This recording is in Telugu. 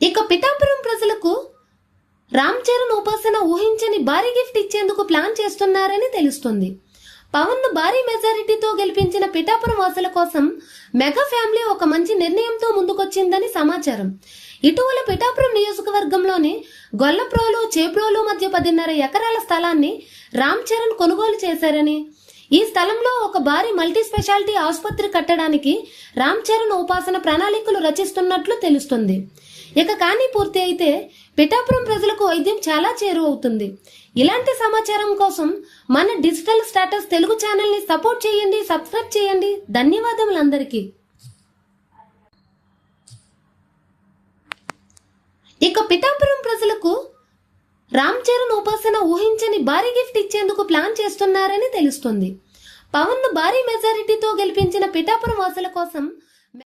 ఇక పిఠాపురం ప్రజలకు రామ్ చరణ్ ఉపాసన ఊహించని భారీ గిఫ్ట్ ఇచ్చేందుకు ప్లాన్ చేస్తున్నారని తెలుస్తుంది. పవన్ను భారీ మెజారిటీతో గెలిపించిన పిఠాపురం వాసుల కోసం మెగా ఫ్యామిలీ ఒక మంచి నిర్ణయంతో ముందుకొచ్చిందని సమాచారం. ఇటీవల పిఠాపురం నియోజకవర్గంలోని గొల్లప్రోలు చేప్రోలు మధ్య పదిన్నర ఎకరాల స్థలాన్ని రామ్ చరణ్ కొనుగోలు చేశారని ఈ స్థలంలో ఒక భారీ మల్టీ స్పెషాలిటీ ఆసుపత్రి కట్టడానికి రామ్ చరణ్ ఉపాసన ప్రణాళికలు రచిస్తున్నట్లు తెలుస్తుంది. ఇక కానీ పూర్తి అయితే పిఠాపురం ప్రజలకు వైద్యం చాలా చేరువవుతుంది. ఇలాంటి సమాచారం కోసం మన డిజిటల్ స్టాటస్ తెలుగు ఛానల్ని సపోర్ట్ చేయండి సబ్స్క్రైబ్ చేయండి. ధన్యవాదములు అందరికీ ఇక పిఠాపురం ప్రజలకు రామ్ చరణ్ ఉపాసన ఊహించని భారీ గిఫ్ట్ ఇచ్చేందుకు ప్లాన్ చేస్తున్నారని తెలుస్తుంది. పవన్ను భారీ మెజారిటీతో గెలిపించిన పిఠాపురం వాసుల కోసం